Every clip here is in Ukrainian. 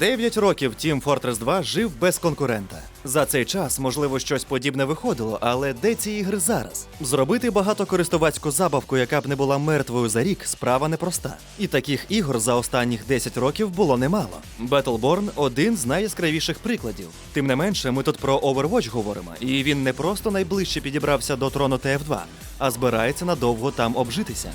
Дев'ять років Team Fortress 2 жив без конкурента. За цей час, можливо, щось подібне виходило, але де ці ігри зараз? Зробити багатокористувацьку забавку, яка б не була мертвою за рік, справа непроста. І таких ігор за останніх 10 років було немало. Battleborn – один з найяскравіших прикладів. Тим не менше, ми тут про Overwatch говоримо, і він не просто найближче підібрався до трону TF2, а збирається надовго там обжитися.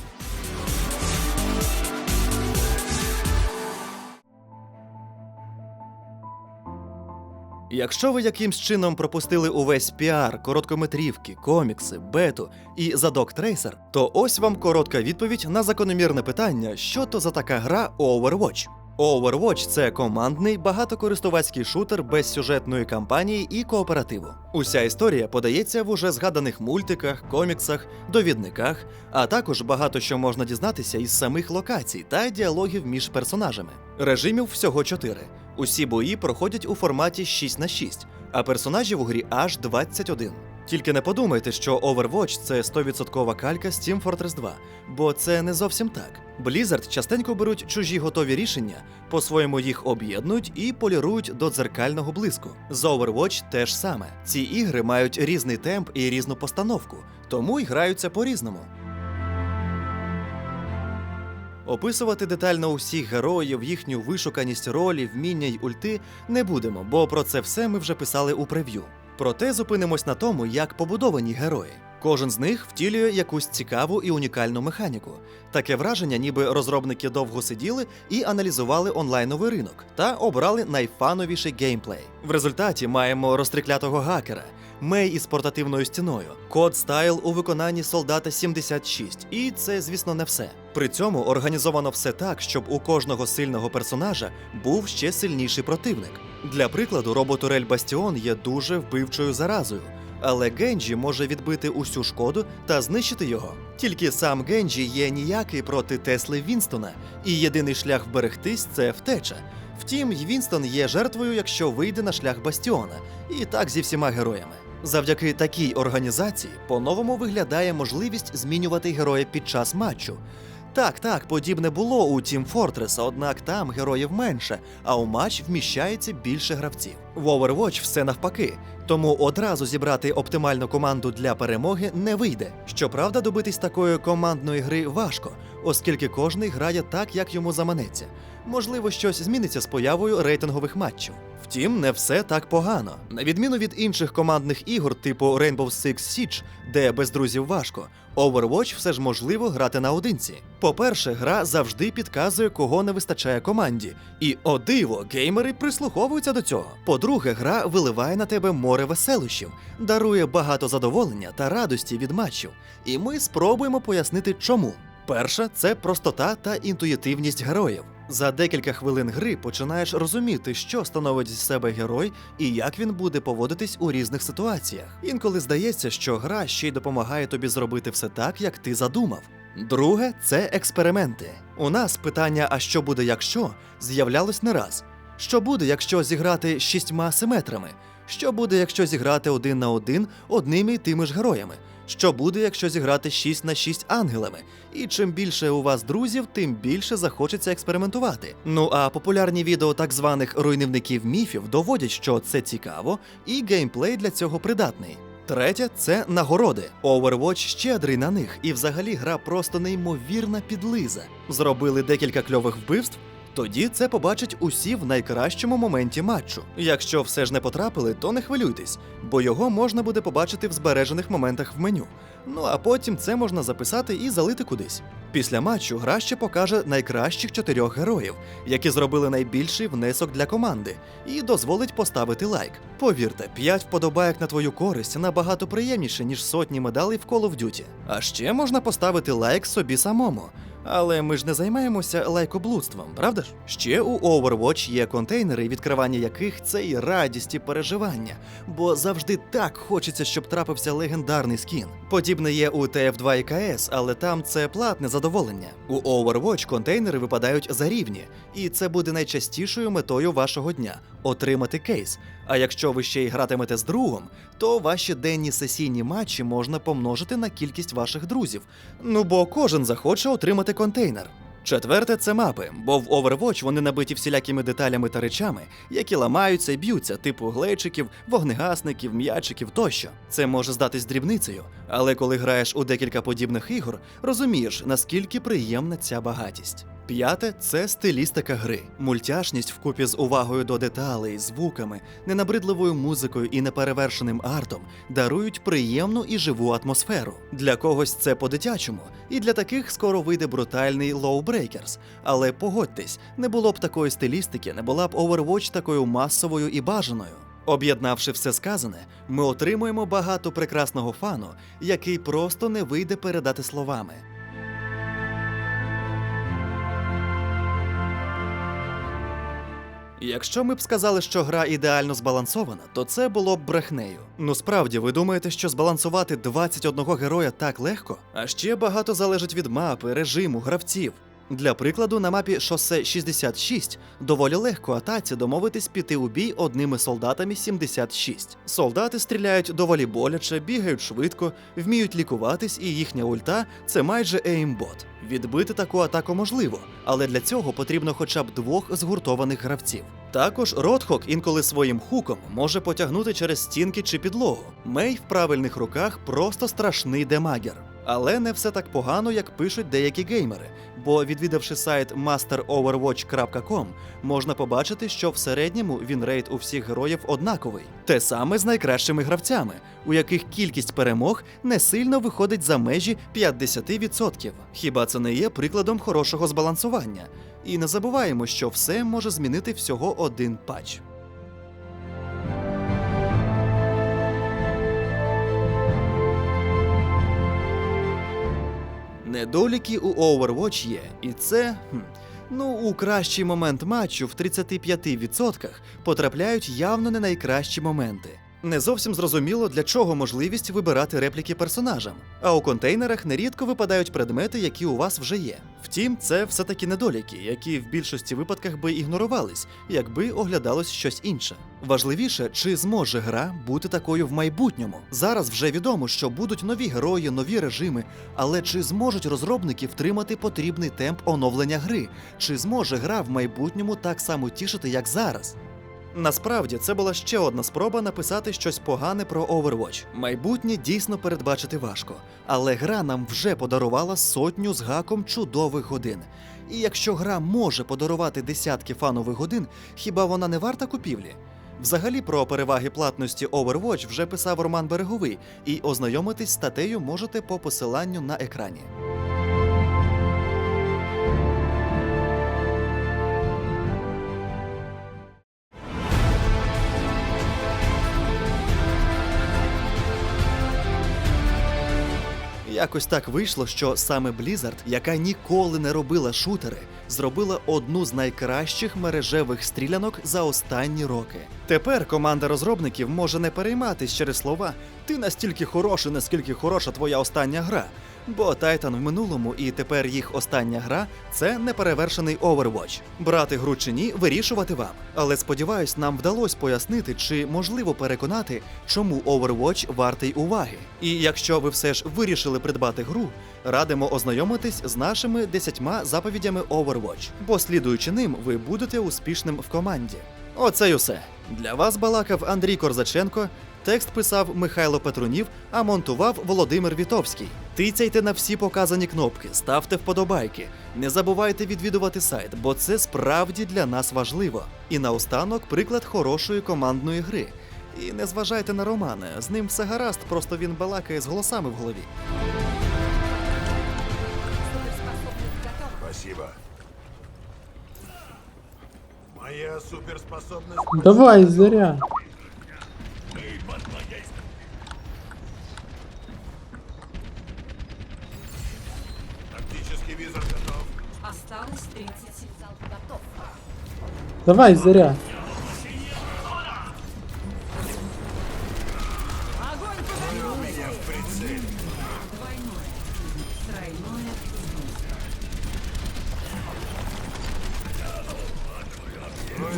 Якщо ви якимсь чином пропустили увесь піар, короткометрівки, комікси, бету і задок трейсер, то ось вам коротка відповідь на закономірне питання, що то за така гра Overwatch. Overwatch – це командний багатокористувацький шутер без сюжетної кампанії і кооперативу. Уся історія подається в уже згаданих мультиках, коміксах, довідниках, а також багато що можна дізнатися із самих локацій та діалогів між персонажами. Режимів всього чотири. Усі бої проходять у форматі 6 на 6, а персонажів у грі аж 21. Тільки не подумайте, що Overwatch це 100% калька з Team Fortress 2, бо це не зовсім так. Blizzard частенько беруть чужі готові рішення, по-своєму їх об'єднують і полірують до дзеркального блиску. З Overwatch теж саме. Ці ігри мають різний темп і різну постановку, тому й граються по-різному. Описувати детально усіх героїв, їхню вишуканість ролі, вміння й ульти не будемо, бо про це все ми вже писали у прев'ю. Проте зупинимось на тому, як побудовані герої. Кожен з них втілює якусь цікаву і унікальну механіку. Таке враження, ніби розробники довго сиділи і аналізували онлайновий ринок та обрали найфановіший геймплей. В результаті маємо розтриклятого гакера, Мей із портативною стіною, код стайл у виконанні солдата 76. І це, звісно, не все. При цьому організовано все так, щоб у кожного сильного персонажа був ще сильніший противник. Для прикладу, робот-турель Бастіон є дуже вбивчою заразою. Але Генджі може відбити усю шкоду та знищити його. Тільки сам Генджі є ніякий проти Тесли Вінстона, і єдиний шлях вберегтись це втеча. Втім, Вінстон є жертвою, якщо вийде на шлях Бастіона, і так зі всіма героями. Завдяки такій організації по-новому виглядає можливість змінювати героя під час матчу. Так, так, подібне було у Team Fortress, однак там героїв менше, а у матч вміщається більше гравців. В Overwatch все навпаки, тому одразу зібрати оптимальну команду для перемоги не вийде. Щоправда, добитись такої командної гри важко, оскільки кожний грає так, як йому заманеться. Можливо, щось зміниться з появою рейтингових матчів. Втім, не все так погано. На відміну від інших командних ігор, типу Rainbow Six Siege, де без друзів важко, Overwatch все ж можливо грати наодинці. По-перше, гра завжди підказує, кого не вистачає команді. І о диво, геймери прислуховуються до цього. По-друге, гра виливає на тебе море веселищів, дарує багато задоволення та радості від матчів. І ми спробуємо пояснити, чому. Перша це простота та інтуїтивність героїв. За декілька хвилин гри починаєш розуміти, що становить з себе герой і як він буде поводитись у різних ситуаціях. Інколи здається, що гра ще й допомагає тобі зробити все так, як ти задумав. Друге це експерименти. У нас питання, а що буде, якщо з'являлось не раз. Що буде, якщо зіграти шістьма симетрами? Що буде, якщо зіграти один на один одними й тими ж героями? Що буде, якщо зіграти 6 на 6 ангелами? І чим більше у вас друзів, тим більше захочеться експериментувати. Ну а популярні відео так званих руйнівників міфів доводять, що це цікаво, і геймплей для цього придатний. Третє це нагороди. Overwatch щедрий на них, і взагалі гра просто неймовірна підлиза. Зробили декілька кльових вбивств. Тоді це побачать усі в найкращому моменті матчу. Якщо все ж не потрапили, то не хвилюйтесь, бо його можна буде побачити в збережених моментах в меню. Ну а потім це можна записати і залити кудись. Після матчу гра ще покаже найкращих чотирьох героїв, які зробили найбільший внесок для команди, і дозволить поставити лайк. Повірте, 5 вподобайок на твою користь набагато приємніше, ніж сотні медалей в Call of Duty. А ще можна поставити лайк собі самому. Але ми ж не займаємося лайкоблудством, правда ж? Ще у Overwatch є контейнери, відкривання яких це і радість і переживання, бо завжди так хочеться, щоб трапився легендарний скін. Подібне є у TF2 і КС, але там це платне задоволення. У Overwatch контейнери випадають за рівні, і це буде найчастішою метою вашого дня отримати кейс. А якщо ви ще й гратимете з другом, то ваші денні сесійні матчі можна помножити на кількість ваших друзів. Ну бо кожен захоче отримати контейнер. Четверте це мапи, бо в Overwatch вони набиті всілякими деталями та речами, які ламаються і б'ються, типу глечиків, вогнегасників, м'ячиків тощо. Це може здатись дрібницею, але коли граєш у декілька подібних ігор, розумієш, наскільки приємна ця багатість. П'яте це стилістика гри. Мультяшність вкупі з увагою до деталей, звуками, ненабридливою музикою і неперевершеним артом дарують приємну і живу атмосферу. Для когось це по-дитячому, і для таких скоро вийде брутальний Breakers. Але погодьтесь, не було б такої стилістики, не була б Overwatch такою масовою і бажаною. Об'єднавши все сказане, ми отримуємо багато прекрасного фану, який просто не вийде передати словами. Якщо ми б сказали, що гра ідеально збалансована, то це було б брехнею. Ну справді, ви думаєте, що збалансувати 21 героя так легко? А ще багато залежить від мапи, режиму, гравців. Для прикладу, на мапі шосе 66 доволі легко атаці домовитись піти у бій одними солдатами 76. Солдати стріляють доволі боляче, бігають швидко, вміють лікуватись, і їхня ульта це майже еймбот. Відбити таку атаку можливо, але для цього потрібно хоча б двох згуртованих гравців. Також Ротхок інколи своїм хуком може потягнути через стінки чи підлогу. Мей в правильних руках просто страшний демагер. Але не все так погано, як пишуть деякі геймери. Бо відвідавши сайт masteroverwatch.com, можна побачити, що в середньому вінрейт у всіх героїв однаковий. Те саме з найкращими гравцями, у яких кількість перемог не сильно виходить за межі 50%. Хіба це не є прикладом хорошого збалансування? І не забуваємо, що все може змінити всього один патч. Недоліки у Overwatch є, і це. хм, Ну, у кращий момент матчу в 35% потрапляють явно не найкращі моменти. Не зовсім зрозуміло, для чого можливість вибирати репліки персонажам, а у контейнерах нерідко випадають предмети, які у вас вже є. Втім, це все-таки недоліки, які в більшості випадках би ігнорувались, якби оглядалось щось інше. Важливіше, чи зможе гра бути такою в майбутньому. Зараз вже відомо, що будуть нові герої, нові режими, але чи зможуть розробники втримати потрібний темп оновлення гри? Чи зможе гра в майбутньому так само тішити, як зараз? Насправді це була ще одна спроба написати щось погане про Overwatch. Майбутнє дійсно передбачити важко, але гра нам вже подарувала сотню з гаком чудових годин. І якщо гра може подарувати десятки фанових годин, хіба вона не варта купівлі? Взагалі про переваги платності Overwatch вже писав Роман Береговий, і ознайомитись з статтею можете по посиланню на екрані. Якось так вийшло, що саме Blizzard, яка ніколи не робила шутери, зробила одну з найкращих мережевих стрілянок за останні роки. Тепер команда розробників може не перейматись через слова Ти настільки хороший, наскільки хороша твоя остання гра. Бо Titan в минулому і тепер їх остання гра це неперевершений Overwatch. Брати гру чи ні, вирішувати вам. Але сподіваюсь, нам вдалося пояснити, чи можливо переконати, чому Overwatch вартий уваги. І якщо ви все ж вирішили придбати гру, радимо ознайомитись з нашими 10 заповідями Overwatch, бо слідуючи ним, ви будете успішним в команді. Оце й усе. Для вас балакав Андрій Корзаченко. Текст писав Михайло Петрунів, а монтував Володимир Вітовський. Тицяйте на всі показані кнопки, ставте вподобайки. Не забувайте відвідувати сайт, бо це справді для нас важливо. І наостанок приклад хорошої командної гри. І не зважайте на Романа, з ним все гаразд, просто він балакає з голосами в голові. Спасибо. Моя суперспособность... Давай, заря. Тактический визор готов. Осталось 30 зал готов. Давай, заря. Огонь по Меня в прицеле. Двойное. Тройное.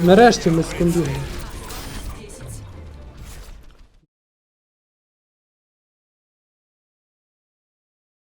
Нарешті ми скомбігли.